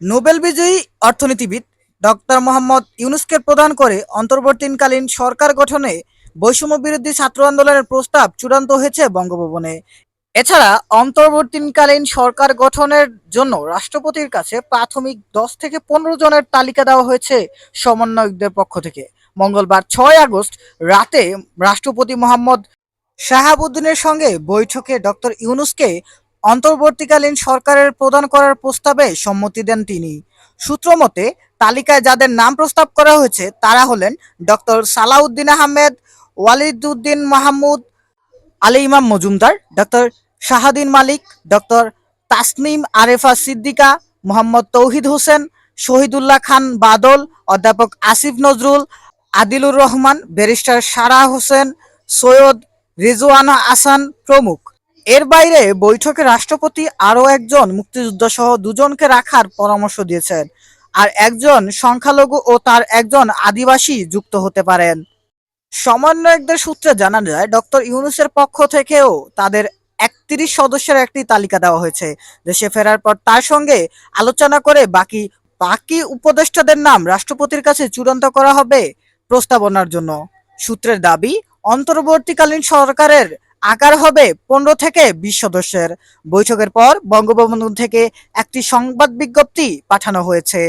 Nobel বিজয়ী অর্থনীতিবিদ doctor Mohammad ইউনুসকে প্রদান করে অন্তর্বর্তীকালীন সরকার গঠনে বৈষম্য বিরোধী ছাত্র আন্দোলনের প্রস্তাব চূড়ান্ত হয়েছে বঙ্গভবনে। এছাড়া অন্তর্বর্তীকালীন সরকার গঠনের জন্য রাষ্ট্রপতির কাছে প্রাথমিক দশ থেকে পনেরো জনের তালিকা দেওয়া হয়েছে সমন্বয়কদের পক্ষ থেকে। মঙ্গলবার ছয় আগস্ট রাতে রাষ্ট্রপতি মোহাম্মদ শাহাবুদ্দিনের সঙ্গে বৈঠকে ডক্টর ইউনুসকে অন্তর্বর্তীকালীন সরকারের প্রদান করার প্রস্তাবে সম্মতি দেন তিনি। সূত্রমতে তালিকায় যাদের নাম প্রস্তাব করা হয়েছে, তারা হলেন doctor Salauddin Ahmed, Waliduddin Mahmud, Ali Imam Majumdar, doctor Shahadin Malik, doctor Tasnim Arefa Siddiqa, Mohammad Touhid Hossain, Shahidullah Khan Badal, অধ্যাপক আসিফ নজরুল, আদিলুর রহমান, ব্যারিস্টার সারা হোসেন, সৈয়দ রিজওয়ানা আসান প্রমুখ। এর বাইরে বৈঠকে রাষ্ট্রপতি আরও একজন মুক্তিযোদ্ধা সহ দুজনকে রাখার পরামর্শ দিয়েছেন। আর একজন সংখ্যালঘু ও তার একজন আদিবাসী যুক্ত হতে পারেন। সমন্বয়কদের সূত্রে জানা যায়, ডক্টর ইউনুসের পক্ষ থেকেও তাদের একত্রিশ সদস্যের একটি তালিকা দেওয়া হয়েছে। দেশে ফেরার পর তার সঙ্গে আলোচনা করে বাকি বাকি উপদেষ্টাদের নাম রাষ্ট্রপতির কাছে চূড়ান্ত করা হবে প্রস্তাবনার জন্য। সূত্রের দাবি, অন্তর্বর্তীকালীন সরকারের আকার হবে পনেরো থেকে বিশ সদস্যের। বৈঠকের পর বঙ্গবন্ধু থেকে একটি সংবাদ বিজ্ঞপ্তি পাঠানো হয়েছে।